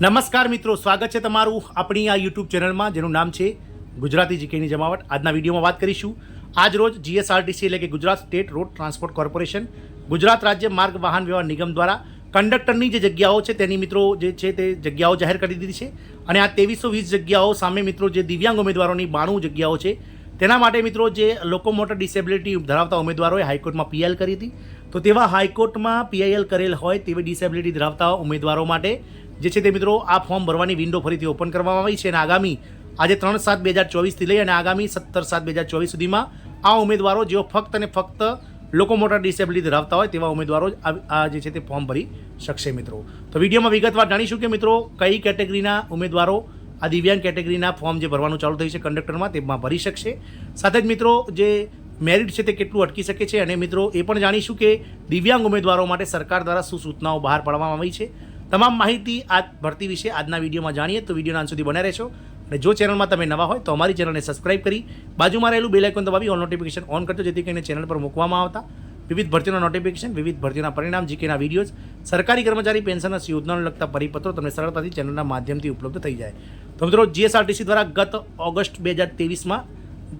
નમસ્કાર મિત્રો, સ્વાગત છે તમારું આપણી આ યુટ્યુબ ચેનલમાં, જેનું નામ છે ગુજરાતી જીકેની જમાવટ. આજના વિડીયોમાં વાત કરીશું. આજ રોજ જીએસઆરટીસી એટલે કે Gujarat state road transport corporation, Gujarat રાજ્ય માર્ગ વાહન વ્યવહાર નિગમ દ્વારા કંડક્ટરની જે જગ્યાઓ છે, તેની મિત્રો જે છે, તે જગ્યાઓ જાહેર કરી દીધી છે. અને આ ત્રેવીસો વીસ જગ્યાઓ સામે મિત્રો જે દિવ્યાંગ ઉમેદવારોની બાણું જગ્યાઓ છે, તેના માટે મિત્રો જે લોકોમોટર ડિસેબિલિટી ધરાવતા ઉમેદવારોએ હાઈકોર્ટમાં પીએલ કરી હતી. તો તેવા હાઈકોર્ટમાં પીઆઈએલ કરેલ હોય તેવી ડિસેબિલિટી ધરાવતા ઉમેદવારો માટે જે છે તે મિત્રો, આ ફોર્મ ભરવાની વિન્ડો ફરીથી ઓપન કરવામાં આવી છે અને આગામી આજે ત્રણ સાત બે હજાર ચોવીસથી લઈ અને આગામી સત્તર સાત બે હજાર ચોવીસ સુધીમાં આ ઉમેદવારો જેઓ ફક્ત અને ફક્ત લોકો મોટા ડિસેબિલિટી ધરાવતા હોય તેવા ઉમેદવારો આ જે છે તે ફોર્મ ભરી શકશે મિત્રો. તો વિડીયોમાં વિગતવાર જાણીશું કે મિત્રો, કઈ કેટેગરીના ઉમેદવારો આ દિવ્યાંગ કેટેગરીના ફોર્મ જે ભરવાનું ચાલુ થયું છે કંડક્ટરમાં તેમાં ભરી શકશે. સાથે જ મિત્રો, જે મેરિટ છે તે કેટલું અટકી શકે છે અને મિત્રો, એ પણ જાણીશું કે દિવ્યાંગ ઉમેદવારો માટે સરકાર દ્વારા શું સૂચનાઓ બહાર પાડવામાં આવી છે. તમામ માહિતી આ ભરતી વિશે આજના વિડીયોમાં જાણીએ તો વિડીયોના અંત સુધી બન્યા રહેશો. અને જો ચેનલમાં તમે નવા હોય તો અમારી ચેનલને સબસ્ક્રાઇબ કરી બાજુમાં રહેલું બેલ આઇકોન દબાવી ઓલ નોટિફિકેશન ઓન કરજો, જેથી કરીને ચેનલ પર મૂકવામાં આવતા વિવિધ ભરતીના નોટિફિકેશન, વિવિધ ભરતીના પરિણામ, જીકેના વિડીયોઝ, સરકારી કર્મચારી પેન્શનના યોજનાને લગતા પરિપત્રો તમને સરળતાથી ચેનલના માધ્યમથી ઉપલબ્ધ થઈ જાય. તો મિત્રો, જીએસઆરટીસી દ્વારા ગત ઓગસ્ટ બે હજાર તેવીસમાં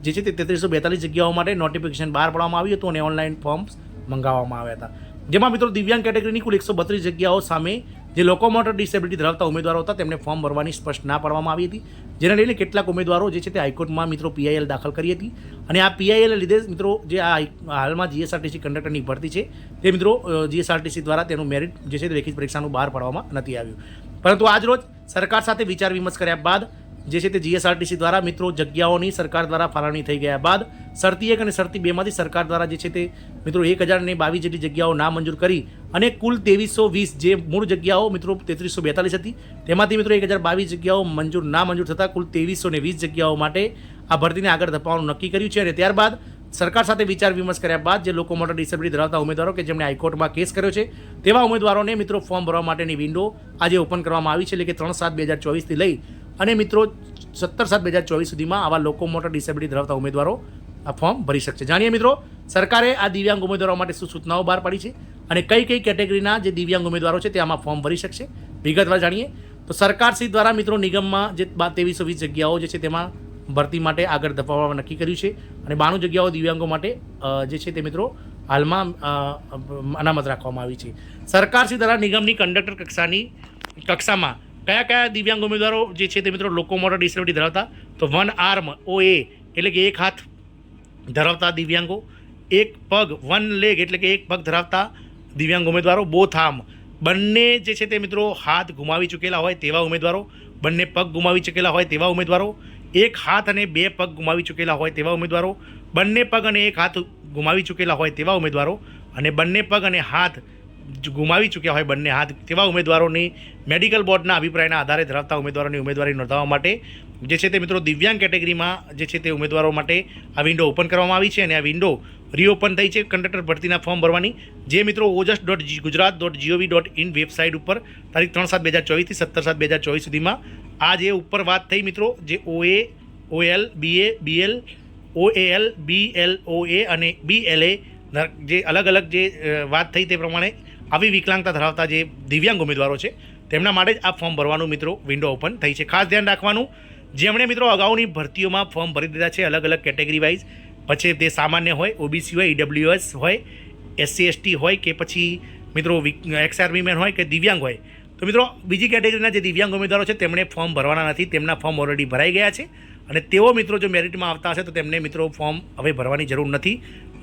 જે છે તે તેત્રીસો બેતાલીસ જગ્યાઓ માટે નોટિફિકેશન બહાર પાડવામાં આવ્યું હતું અને ઓનલાઈન ફોર્મ્સ મંગાવવામાં આવ્યા હતા. જેમાં મિત્રો દિવ્યાંગ કેટેગરીની કુલ એકસો બત્રીસ જગ્યાઓ સામે જે લોકોમોટર ડિસેબિલિટી ધરાવતા ઉમેદવારો હતા, તેમને ફોર્મ ભરવાની સ્પષ્ટ ના પાડવામાં આવી હતી. જેને લઈને કેટલાક ઉમેદવારો જે છે તે હાઈકોર્ટમાં મિત્રો પીઆઈએલ દાખલ કરી હતી. અને આ પીઆઈએલ લીધે મિત્રો જે આ હાલમાં જીએસઆરટીસી કંડક્ટરની ભરતી છે, તે મિત્રો જીએસઆરટીસી દ્વારા તેનું મેરિટ જે છે તે લેખિત પરીક્ષાનું બહાર પાડવામાં નથી આવ્યું. પરંતુ આજ રોજ સરકાર સાથે વિચાર વિમર્શ કર્યા બાદ જે છે તે જીએસઆરટીસી દ્વારા મિત્રો જગ્યાઓની સરકાર દ્વારા ફાળવણી થઈ ગયા બાદ શરતી એક અને શરતી બેમાંથી સરકાર દ્વારા જે છે તે મિત્રો એક હજાર ને બાવીસ જેટલી જગ્યાઓ નામંજૂર કરી અને કુલ ત્રેવીસો વીસ જે મૂળ જગ્યાઓ મિત્રો તેત્રીસો બેતાલીસ હતી, તેમાંથી મિત્રો એક હજાર બાવીસ જગ્યાઓ મંજૂર ના મંજૂર થતાં કુલ ત્રેવીસો ને વીસ જગ્યાઓ માટે આ ભરતીને આગળ ધપાવવાનું નક્કી કર્યું છે અને ત્યારબાદ સરકાર સાથે વિચાર વિમર્શ કર્યા બાદ જે લોકો મોટર ડિસેબિલિટી ધરાવતા ઉમેદવારો કે જેમણે હાઈકોર્ટમાં કેસ કર્યો છે, તેવા ઉમેદવારોને મિત્રો ફોર્મ ભરવા માટેની વિન્ડો આજે ઓપન કરવામાં આવી છે, એટલે કે ત્રણ સાત બે હજાર ચોવીસથી લઈ અને મિત્રો, સત્તર સાત બે હજાર ચોવીસ સુધીમાં આવા લોકો મોટર ડિસેબિલિટી ધરાવતા ઉમેદવારો આ ફોર્મ ભરી શકશે. જાણીએ મિત્રો, સરકારે આ દિવ્યાંગ ઉમેદવારો માટે શું સૂચનાઓ બહાર પાડી છે અને કઈ કઈ કેટેગરીના જે દિવ્યાંગ ઉમેદવારો છે તે આમાં ફોર્મ ભરી શકશે? વિગતવાર જાણીએ. તો સરકારશ્રી દ્વારા મિત્રો નિગમમાં જે ત્રેવીસો વીસ જગ્યાઓ જે છે તેમાં ભરતી માટે આગળ ધપાવવા નક્કી કર્યું છે અને બાણું જગ્યાઓ દિવ્યાંગો માટે જે છે તે મિત્રો હાલમાં અનામત રાખવામાં આવી છે. સરકાર શ્રી દ્વારા નિગમની કંડક્ટર કક્ષાની, કક્ષામાં કયા કયા દિવ્યાંગ ઉમેદવારો જે છે તે મિત્રો લોકો મોટર ડિસેબિલિટી ધરાવતા? તો વન આર્મ ઓ એ એટલે કે એક હાથ ધરાવતા દિવ્યાંગો. એક પગ, વન લેગ, એટલે કે એક પગ ધરાવતા દિવ્યાંગ ઉમેદવારો. બોથ આર્મ બંને જે છે તે મિત્રો હાથ ગુમાવી ચૂકેલા હોય તેવા ઉમેદવારો. બંને પગ ગુમાવી ચૂકેલા હોય તેવા ઉમેદવારો. એક હાથ અને બે પગ ગુમાવી ચૂકેલા હોય તેવા ઉમેદવારો. બંને પગ અને એક હાથ ગુમાવી ચૂકેલા હોય તેવા ઉમેદવારો. અને બંને પગ અને હાથ ગુમાવી ચૂક્યા હોય બંને હાથ, તેવા ઉમેદવારોની મેડિકલ બોર્ડના અભિપ્રાયના આધારે ધરાવતા ઉમેદવારોની ઉમેદવારી નોંધાવવા માટે જે છે તે મિત્રો દિવ્યાંગ કેટેગરીમાં જે છે તે ઉમેદવારો માટે આ વિન્ડો ઓપન કરવામાં આવી છે અને આ વિન્ડો રીઓપન થઈ છે. કંડક્ટર ભરતીના ફોર્મ ભરવાની. જે મિત્રો Ojas dot Gujarat dot GOV dot in website ઉપર તારીખ ત્રણ સાત બે હજાર ચોવીસથી સત્તર સાત બે હજાર ચોવીસ સુધીમાં આ જે ઉપર વાત થઈ મિત્રો, જે OA OL BA BL OAL BL OA અને બીએલએ જે અલગ અલગ જે વાત થઈ તે પ્રમાણે આવી વિકલાંગતા ધરાવતા જે દિવ્યાંગ ઉમેદવારો છે, તેમના માટે જ આ ફોર્મ ભરવાનું મિત્રો વિન્ડો ઓપન થઈ છે. ખાસ ધ્યાન રાખવાનું, જેમણે મિત્રો અગાઉની ભરતીઓમાં ફોર્મ ભરી દીધા છે અલગ અલગ કેટેગરી વાઇઝ પછી તે સામાન્ય હોય ઓબીસી હોય ઈડબ્લ્યુએસ હોય એસસી એસટી હોય કે પછી મિત્રો એક્સ આર્મીમેન હોય કે દિવ્યાંગ હોય. તો મિત્રો બીજી કેટેગરીના જે દિવ્યાંગ ઉમેદવારો છે, તેમણે ફોર્મ ભરવાના નથી, તેમના ફોર્મ ઓલરેડી ભરાઈ ગયા છે. અને તેઓ મિત્રો જો મેરિટમાં આવતા હશે તો તેમને મિત્રો ફોર્મ હવે ભરવાની જરૂર નથી.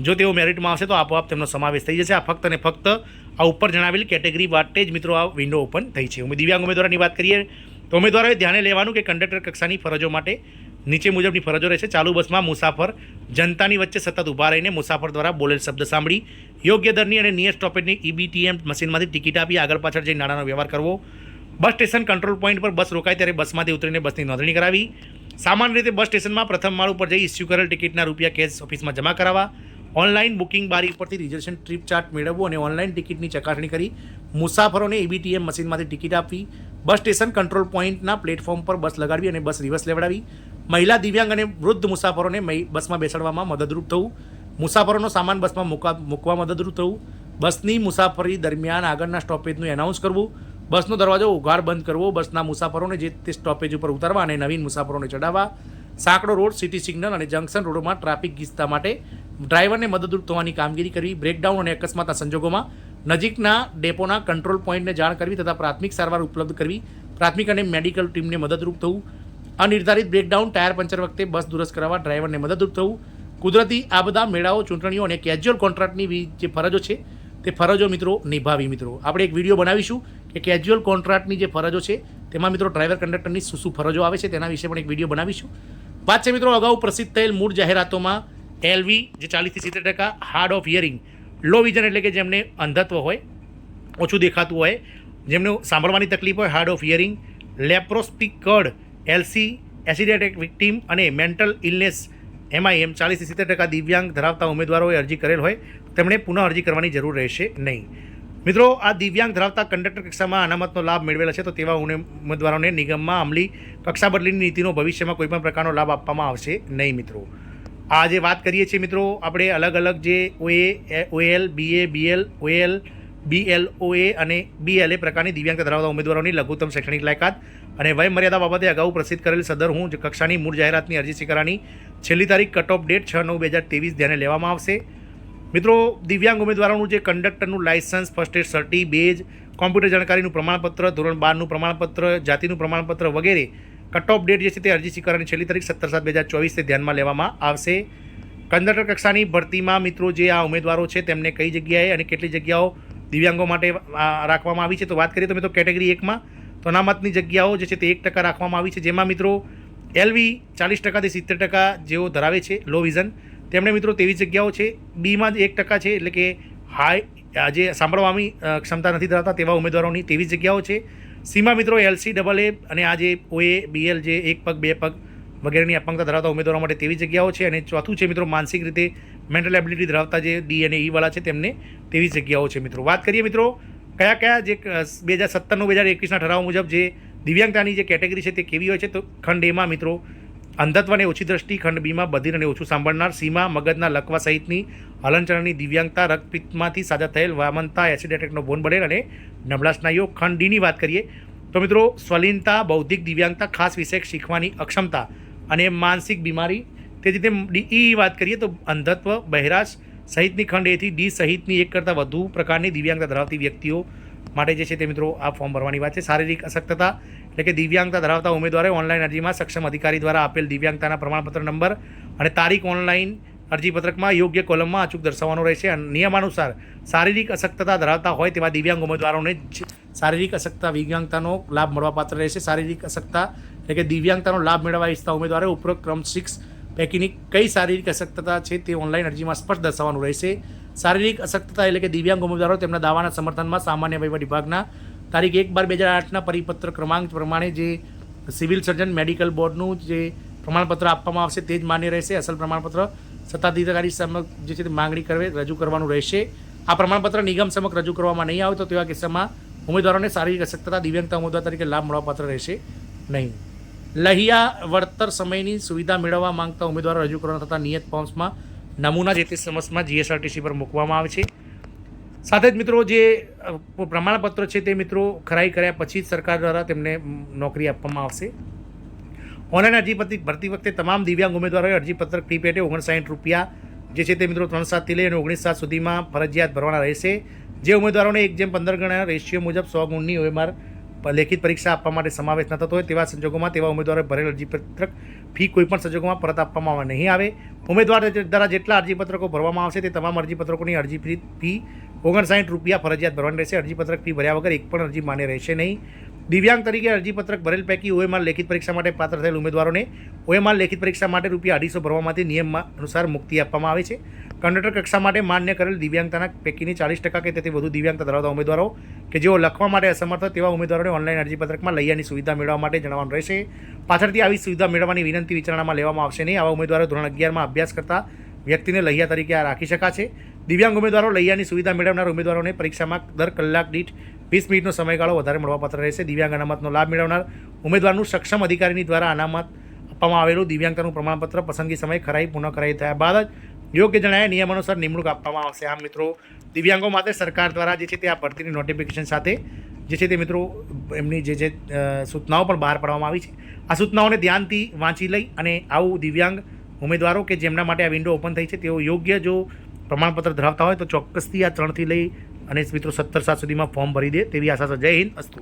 જો તેઓ મેરિટમાં આવશે તો આપોઆપ તેમનો સમાવેશ થઈ જશે. આ ફક્ત અને ફક્ત આ ઉપર જણાવેલી કેટેગરી માટે જ મિત્રો આ વિન્ડો ઓપન થઈ છે. અમે દિવ્યાંગ ઉમેદવારની વાત કરીએ તો ઉમેદવારોએ ધ્યાને લેવાનું કે કંડક્ટર કક્ષાની ફરજો માટે નીચે મુજબની ફરજો રહેશે. ચાલુ બસમાં મુસાફર જનતાની વચ્ચે સતત ઊભા રહીને મુસાફર દ્વારા બોલેલ શબ્દ સાંભળી, યોગ્ય દરની અને નિયર સ્ટોપેજની ઈબીટીએમ મશીનમાંથી ટિકિટ આપી આગળ પાછળ જઈ નાણાંનો વ્યવહાર કરવો. બસ સ્ટેશન કંટ્રોલ પોઈન્ટ પર બસ રોકાય ત્યારે બસમાંથી ઉતરીને બસની નોંધણી કરાવી. સામાન્ય રીતે બસ સ્ટેશનમાં પ્રથમ માળ ઉપર જઈ ઇસ્યુ કરેલ ટિકિટના રૂપિયા કેશ ઓફિસમાં જમા કરાવવા, ઓનલાઈન બુકિંગ બારી ઉપરથી રિઝર્વેશન ટ્રીપ ચાર્ટ મેળવવું અને ઓનલાઈન ટિકિટની ચકાસણી કરી મુસાફરોને એબીટીએમ મશીનમાંથી ટિકિટ આપવી, બસ સ્ટેશન કંટ્રોલ પોઈન્ટના પ્લેટફોર્મ પર બસ લગાડવી અને બસ રિવર્સ લેવડાવી, મહિલા દિવ્યાંગ અને વૃદ્ધ મુસાફરોને બસમાં બેસાડવામાં મદદરૂપ થવું, મુસાફરોનો સામાન બસમાં મૂકવા મૂકવા મદદરૂપ થવું, બસની મુસાફરી દરમિયાન આગળના સ્ટોપેજનું એનાઉન્સ કરવું બસનો દરવાજો ઉઘાડ બંધ કરવો, બસના મુસાફરોને જે તે સ્ટોપેજ ઉપર ઉતારવા અને નવીન મુસાફરોને ચડાવવા સાંકડો રોડ સિટી સિગ્નલ અને જંકશન રોડોમાં ટ્રાફિક ગીચતા માટે ડ્રાઈવરને મદદરૂપ થવાની કામગીરી કરવી બ્રેકડાઉન અને અકસ્માતના સંજોગોમાં નજીકના ડેપોના કંટ્રોલ પોઈન્ટને જાણ કરવી તથા પ્રાથમિક સારવાર ઉપલબ્ધ કરવી, પ્રાથમિક અને મેડિકલ ટીમને મદદરૂપ થવું, અનિર્ધારિત બ્રેકડાઉન ટાયર પંચર વખતે બસ દુરસ્ત કરાવવા ડ્રાઈવરને મદદરૂપ થવું, કુદરતી આ બધા મેળાઓ, ચૂંટણીઓ અને કેજ્યુઅલ કોન્ટ્રાક્ટની જે ફરજો છે તે ફરજો મિત્રો, નિભાવી મિત્રો. આપણે એક વીડિયો બનાવીશું કે કેજ્યુઅલ કોન્ટ્રાક્ટની જે ફરજો છે, તેમાં મિત્રો ડ્રાઈવર કંડક્ટરની શું શું ફરજો આવે છે, તેના વિશે પણ એક વીડિયો બનાવીશું. વાત છે મિત્રો અગાઉ પ્રસિદ્ધ થયેલ મૂળ જાહેરાતોમાં એલવી જે ચાલીસથી સિત્તેર ટકા hard of hearing low vision એટલે કે જેમને અંધત્વ હોય, ઓછું દેખાતું હોય, જેમને સાંભળવાની તકલીફ હોય hard of hearing leprosy cured LC acid attack victim અને મેન્ટલ ઇલનેસ એમાં એમ ચાલીસથી સિત્તેર ટકા દિવ્યાંગ ધરાવતા ઉમેદવારોએ અરજી કરેલ હોય, તેમણે પુનઃ અરજી કરવાની જરૂર રહેશે નહીં. મિત્રો, આ દિવ્યાંગ ધરાવતા કંડક્ટર કક્ષામાં અનામતનો લાભ મેળવેલા છે, તો તેવા ઉમેદવારોને નિગમમાં અમલી કક્ષા બદલીની નીતિનો ભવિષ્યમાં કોઈપણ પ્રકારનો લાભ આપવામાં આવશે નહીં, મિત્રો. આ જે વાત કરીએ છીએ, મિત્રો, આપણે અલગ અલગ જે ઓએ ઓએલ, બીએ, બીએલ, ઓએલ, બીએલઓએ અને બીએલએ પ્રકારની દિવ્યાંગતા ધરાવતા ઉમેદવારોની લઘુત્તમ શૈક્ષણિક લાયકાત અને વયમર્યાદા બાબતે અગાઉ પ્રસિદ્ધ કરેલ સદર હું કક્ષાની મૂળ જાહેરાતની અરજી સ્વીકારવાની છેલ્લી તારીખ કટ ઓફ ડેટ છ નવ બે હજાર તેવીસ ધ્યાને લેવામાં આવશે. મિત્રો, દિવ્યાંગ ઉમેદવારોનું જે કંડક્ટરનું licence first aid certi badge computer જાણકારીનું પ્રમાણપત્ર, ધોરણ બારનું પ્રમાણપત્ર, જાતિનું પ્રમાણપત્ર વગેરે કટ ઓફ ડેટ જે છે તે અરજી સ્વીકારવાની છેલ્લી તારીખ સત્તર સાત બે હજાર ચોવીસથી ધ્યાનમાં લેવામાં આવશે. કંડક્ટર કક્ષાની ભરતીમાં મિત્રો જે આ ઉમેદવારો છે તેમને કઈ જગ્યાએ અને કેટલી જગ્યાઓ દિવ્યાંગો માટે રાખવામાં આવી છે, તો વાત કરીએ તો મિત્રો કેટેગરી એકમાં, તો અનામતની જગ્યાઓ જે છે તે એક ટકા રાખવામાં આવી છે, જેમાં મિત્રો એલવી ચાલીસ ટકાથી સિત્તેર ટકા જેઓ ધરાવે છે લો વિઝન તેમણે મિત્રો તેવી જગ્યાઓ છે. બીમાં જ એક ટકા છે, એટલે કે હાઈ, આજે સાંભળવાની ક્ષમતા નથી ધરાવતા તેવા ઉમેદવારોની તેવી જગ્યાઓ છે. સીમાં મિત્રો એલસી, ડબલ એ અને આ જે ઓએ, બીએલ જે એક પગ, બે પગ વગેરેની અપંગતા ધરાવતા ઉમેદવારો માટે તેવી જગ્યાઓ છે. અને ચોથું છે મિત્રો માનસિક રીતે મેન્ટલ એબિલિટી ધરાવતા જે ડી અને ઈવાળા વાળા છે તેમને તેવી જગ્યાઓ છે મિત્રો. વાત કરીએ મિત્રો કયા કયા જે બે હજાર સત્તરનું બે હજાર એકવીસના ઠરાવ મુજબ જે દિવ્યાંગતાની જે કેટેગરી છે તે કેવી હોય છે તો ખંડ એમાં મિત્રો અંધત્વ અને ઓછી દ્રષ્ટિ, ખંડબીમાં બધિર અને ઓછું સાંભળનાર, સીમા મગજના લકવા સહિતની હલનચલનની દિવ્યાંગતા રક્તપિત્તમાંથી સાજા થયેલ વામનતા એસિડ એટેકનો ભોન બળેલ અને નબળા સ્નાયુઓ ખંડ ડીની વાત કરીએ તો મિત્રો, સ્વલીનતા, બૌદ્ધિક દિવ્યાંગતા, ખાસ વિષય શીખવાની અક્ષમતા અને માનસિક બીમારી. તે રીતે ડી વાત કરીએ તો અંધત્વ, બહેરાશ સહિતની ખંડ એથી ડી સહિતની એક કરતાં વધુ પ્રકારની દિવ્યાંગતા ધરાવતી વ્યક્તિઓ માટે જે છે તે મિત્રો આ ફોર્મ ભરવાની વાત છે. શારીરિક અશક્તતા એટલે કે દિવ્યાંગતા ધરાવતા ઉમેદવારે ઓનલાઈન અરજીમાં સક્ષમ અધિકારી દ્વારા આપેલ દિવ્યાંગતાના પ્રમાણપત્ર નંબર અને તારીખ ઓનલાઈન અરજીપત્રકમાં યોગ્ય કોલમમાં અચૂક દર્શાવવાનો રહેશે. અને નિયમાનુસાર શારીરિક અશક્તતા ધરાવતા હોય તેવા દિવ્યાંગ ઉમેદવારોને જ શારીરિક અશક્તતા દિવ્યાંગતાનો લાભ મળવાપાત્ર રહેશે. શારીરિક અશક્તતા એટલે કે દિવ્યાંગતાનો લાભ મેળવવા ઈચ્છતા ઉમેદવારે ઉપરોક્ત ક્રમ સિક્સ પૈકીની કઈ શારીરિક અશક્તતા છે તે ઓનલાઈન અરજીમાં સ્પષ્ટ દર્શાવવાનું રહેશે. શારીરિક અશક્તતા એટલે કે દિવ્યાંગ ઉમેદવારો તેમના દાવાના સમર્થનમાં સામાન્ય વહીવટ વિભાગના તારીખ એક બાર બે હજાર આઠના પરિપત્ર ક્રમાંક પ્રમાણે જે સિવિલ સર્જન, મેડિકલ બોર્ડનું જે પ્રમાણપત્ર આપવામાં આવશે તે જ માન્ય રહેશે. અસલ પ્રમાણપત્ર સત્તાધિકારી સમક્ષ જે છે તે માંગણી કરવે, રજૂ કરવાનું રહેશે. આ પ્રમાણપત્ર નિગમ સમક્ષ રજૂ કરવામાં નહીં આવે તો તેવા કિસ્સામાં ઉમેદવારોને શારીરિક અશક્તતા, દિવ્યાંગતા ઉમેદવાર તરીકે લાભ મળવાપાત્ર રહેશે નહીં. લહિયા વળતર સમયની સુવિધા મેળવવા માંગતા ઉમેદવારો રજૂ કરવાના થતા નિયત ફોર્મ્સમાં નમૂના જે તે સમસમાં જીએસઆરટીસી પર મૂકવામાં આવે છે. સાથે જ મિત્રો જે પ્રમાણપત્ર છે તે મિત્રો ખરાઈ કર્યા પછી જ સરકાર દ્વારા તેમને નોકરી આપવામાં આવશે. ઓનલાઈન અરજી ભરતી વખતે તમામ દિવ્યાંગ ઉમેદવારોએ અરજીપત્રક ફી પેટે ઓગણસાઠ રૂપિયા જે છે તે મિત્રો ત્રણ સાતથી લઈ અને ઓગણીસ સાત સુધીમાં ફરજિયાત ભરવાના રહેશે. જે ઉમેદવારોને એક જેમ પંદર ગણા રેશિયો મુજબ સો ગુણની ઓએમઆર લેખિત પરીક્ષા આપવા માટે સમાવેશ ન થતો હોય તેવા સંજોગોમાં તેવા ઉમેદવારોએ ભરેલ અરજીપત્રક ફી કોઈપણ સંજોગોમાં પરત આપવામાં નહીં આવે. ઉમેદવાર દ્વારા જેટલા અરજીપત્રકો ભરવામાં આવશે તે તમામ અરજીપત્રકોની અરજી ફી ફી ઓગણસાઠ રૂપિયા ફરજિયાત ભરવાની રહેશે. અરજીપત્રક ફી ભર્યા વગર એક પણ અરજી માન્ય રહેશે નહીં. દિવ્યાંગ તરીકે અરજીપત્રક ભરેલ પૈકી ઓએમઆર લેખિત પરીક્ષા માટે પાત્ર થયેલ ઉમેદવારોને ઓએમઆર લેખિત પરીક્ષા માટે રૂપિયા અઢીસો ભરવામાંથી નિયમ અનુસાર મુક્તિ આપવામાં આવે છે. કંડક્ટર કક્ષા માટે માન્ય કરેલ દિવ્યાંગતાના પૈકીની ચાલીસ ટકા કે તેથી વધુ દિવ્યાંગતા ધરાવતા ઉમેદવારો કે જેઓ લખવા માટે અસમર્થ તેવા ઉમેદવારોને ઓનલાઈન અરજીપત્રકમાં લઈયાની સુવિધા મેળવવા માટે જણાવવાનું રહેશે. પાછળથી આવી સુવિધા મેળવવાની વિનંતી વિચારણામાં લેવામાં આવશે નહીં. આવા ઉમેદવારો ધોરણ અગિયારમાં અભ્યાસ કરતા વ્યક્તિને લહિયા તરીકે આ રાખી શકાશે. દિવ્યાંગ ઉમેદવારો લહિયાની સુવિધા મેળવનાર ઉમેદવારોને પરીક્ષામાં દર કલાક દીઠ વીસ મિનિટનો સમયગાળો વધારે મળવાપાત્ર રહેશે. દિવ્યાંગ અનામતનો લાભ મેળવનાર ઉમેદવારનું સક્ષમ અધિકારીની દ્વારા અનામત આપવામાં આવેલું દિવ્યાંગતાનું પ્રમાણપત્ર પસંદગી સમયે ખરાઈ પુનઃ ખરાઈ થયા બાદ જ યોગ્ય જણાયા નિયમ અનુસાર નિમણૂક આપવામાં આવશે. આમ મિત્રો, દિવ્યાંગો માટે સરકાર દ્વારા જે છે તે આ ભરતીની નોટિફિકેશન સાથે જે છે તે મિત્રો, એમની જે જે સૂચનાઓ પણ બહાર પાડવામાં આવી છે. આ સૂચનાઓને ધ્યાનથી વાંચી લઈ અને આવું દિવ્યાંગ ઉમેદવારો કે જેમના માટે આ વિન્ડો ઓપન થઈ છે, તેઓ યોગ્ય જો પ્રમાણપત્ર ધરાવતા હોય તો ચોક્કસથી આ ત્રણથી લઈ અને મિત્રો સત્તર સાત સુધીમાં ફોર્મ ભરી દે તેવી આશા છે. જય હિન્દ, અસ્તુ.